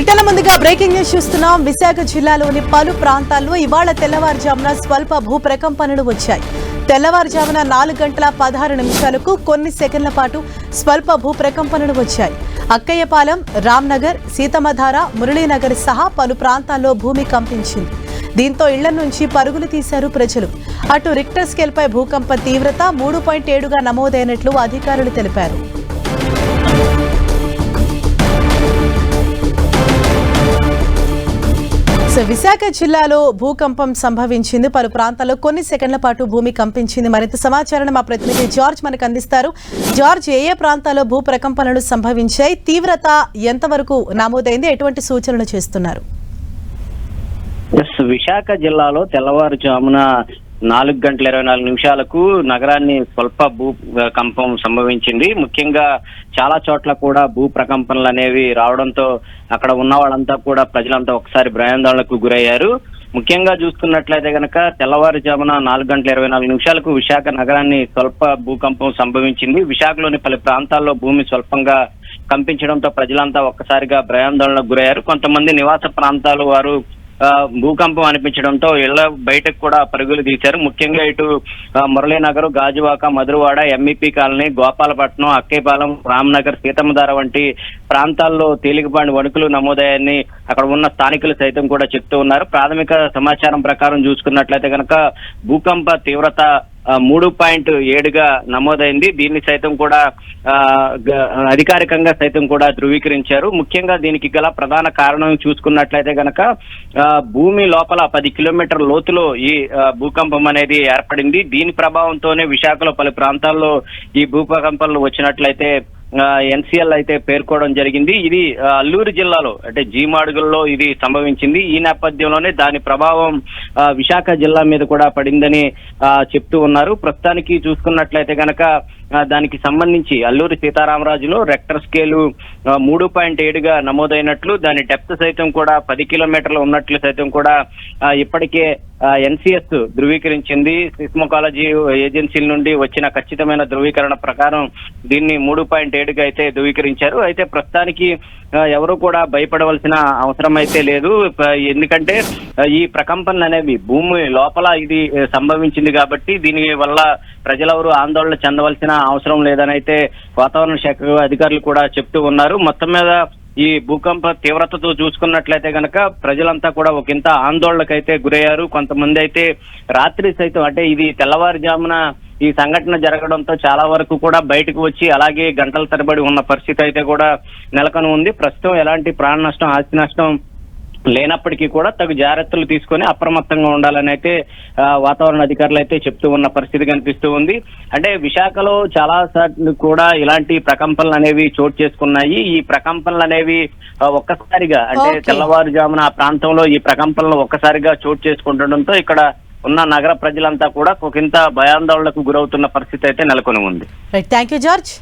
Bulletin ముందుగా breaking news చూస్తున్నాం. విశాఖ జిల్లాలోని పలు ప్రాంతాల్లో ఇవాళ తెల్లవారుజామున స్వల్ప భూ ప్రకంపనలు వచ్చాయి. తెల్లవారుజామున నాలుగు గంటల పదహారు నిమిషాలకు కొన్ని సెకండ్ల పాటు స్వల్ప భూ ప్రకంపనలు వచ్చాయి. అక్కయ్యపాలెం రామ్నగర్ సీతమధార మురళీనగర్ సహా పలు ప్రాంతాల్లో భూమి కంపించింది. దీంతో ఇళ్ళ నుంచి పరుగులు తీశారు ప్రజలు. అటు రిక్టర్ స్కేల్పై భూకంప తీవ్రత మూడు పాయింట్ ఏడుగా నమోదైనట్లు అధికారులు తెలిపారు. సో విశాఖ జిల్లాలో భూకంపం సంభవించింది. పలు ప్రాంతాల్లో కొన్ని సెకండ్ల పాటు భూమి కంపించింది. మరింత సమాచారాన్ని మా ప్రతినిధి జార్జ్ మనకు అందిస్తారు. జార్జ్ ఏ ఏ ప్రాంతాల్లో భూ ప్రకంపనలు సంభవించాయి? తీవ్రత ఎంతవరకు నమోదైంది? ఎటువంటి సూచనలు చేస్తున్నారు? విశాఖ జిల్లాలో తెల్లవారుజామున నాలుగు గంటల ఇరవై నాలుగు నిమిషాలకు నగరాన్ని స్వల్ప భూ కంపం సంభవించింది. ముఖ్యంగా చాలా చోట్ల కూడా భూ ప్రకంపనలు అనేవి రావడంతో అక్కడ ఉన్న వాళ్ళంతా కూడా ప్రజలంతా ఒకసారి భయాందోళనకు గురయ్యారు. ముఖ్యంగా చూసుకున్నట్లయితే గనక తెల్లవారుజామున నాలుగు గంటల ఇరవై నాలుగు నిమిషాలకు విశాఖ నగరాన్ని స్వల్ప భూకంపం సంభవించింది. విశాఖలోని పలు ప్రాంతాల్లో భూమి స్వల్పంగా కంపించడంతో ప్రజలంతా ఒక్కసారిగా భయాందోళనకు గురయ్యారు. కొంతమంది నివాస ప్రాంతాలు వారు భూకంపం అనిపించడంతో ఇళ్ళ బయటకు కూడా పరుగులు తీశారు. ముఖ్యంగా ఇటు మురళీనగర్ గాజువాక మధురవాడ ఎంఈపీ కాలనీ గోపాలపట్నం అక్కేపాలెం రామ్నగర్ సీతమ్మధార వంటి ప్రాంతాల్లో తేలికపాటి వణుకులు నమోదయ్యాయని అక్కడ ఉన్న స్థానికులు సైతం కూడా చెప్తూ ఉన్నారు. ప్రాథమిక సమాచారం ప్రకారం చూసుకున్నట్లయితే కనుక భూకంప తీవ్రత మూడు పాయింట్ ఏడుగా నమోదైంది. దీన్ని సైతం కూడా ఆ, గ- అధికారికంగా సైతం కూడా ధృవీకరించారు. ముఖ్యంగా దీనికి గల ప్రధాన కారణం చూసుకున్నట్లయితే గనక ఆ, భూమి లోపల పది కిలోమీటర్ లోతులో ఈ భూకంపం అనేది ఏర్పడింది. దీని ప్రభావంతోనే విశాఖలో పలు ప్రాంతాల్లో ఈ భూకంపాలు వచ్చినట్లయితే ఎన్సీఎల్ అయితే పేర్కోవడం జరిగింది. ఇది అల్లూరు జిల్లాలో అంటే జీమాడుగుల్లో ఇది సంభవించింది. ఈ నేపథ్యంలోనే దాని ప్రభావం ఆ, విశాఖ జిల్లా మీద కూడా పడిందని ఆ, చెప్తూ ఉన్నారు. ప్రస్తుతానికి చూసుకున్నట్లయితే కనుక దానికి సంబంధించి అల్లూరి సీతారామరాజులో రెక్టర్ స్కేలు మూడు పాయింట్ ఏడుగా నమోదైనట్లు దాని డెప్త్ సైతం కూడా పది కిలోమీటర్లు ఉన్నట్లు సైతం కూడా ఇప్పటికే ఎన్సిఎస్ ధృవీకరించింది. సిస్మోకాలజీ ఏజెన్సీల నుండి వచ్చిన ఖచ్చితమైన ధృవీకరణ ప్రకారం దీన్ని మూడు పాయింట్ ఏడుగా అయితే ధృవీకరించారు. అయితే ప్రస్తుతానికి ఎవరు కూడా భయపడవలసిన అవసరం అయితే లేదు ఎందుకంటే ఈ ప్రకంపనలు అనేవి భూమి లోపల ఇది సంభవించింది కాబట్టి దీని వల్ల ప్రజలెవరూ ఆందోళన చెందవలసిన అవసరం లేదని అయితే వాతావరణ శాఖ అధికారులు కూడా చెప్తూ ఉన్నారు. మొత్తం మీద ఈ భూకంప తీవ్రతతో చూసుకున్నట్లయితే గనక ప్రజలంతా కూడా ఒకంత ఆందోళనకైతే గురయ్యారు. కొంతమంది అయితే రాత్రి సైతం అంటే ఇది తెల్లవారుజామున ఈ సంఘటన జరగడంతో చాలా వరకు కూడా బయటకు వచ్చి అలాగే గంటల తరబడి ఉన్న పరిస్థితి అయితే కూడా నెలకొని ఉంది ప్రస్తుతం ఎలాంటి ప్రాణ నష్టం ఆస్తి నష్టం లేనప్పటికీ కూడా తగు జాగ్రత్తలు తీసుకొని అప్రమత్తంగా ఉండాలని అయితే వాతావరణ అధికారులు అయితే చెప్తూ ఉన్న పరిస్థితి కనిపిస్తూ ఉంది. అంటే విశాఖలో చాలా సార్లు కూడా ఇలాంటి ప్రకంపనలు అనేవి చోటు చేసుకున్నాయి. ఈ ప్రకంపనలు అనేవి ఒక్కసారిగా అంటే. తెల్లవారుజామున ఆ ప్రాంతంలో ఈ ప్రకంపనలు ఒక్కసారిగా చోటు చేసుకుంటుండడంతో ఇక్కడ ఉన్న నగర ప్రజలంతా కూడా ఒకంత భయాందోళనకు గురవుతున్న పరిస్థితి అయితే నెలకొని ఉంది. Right thank you George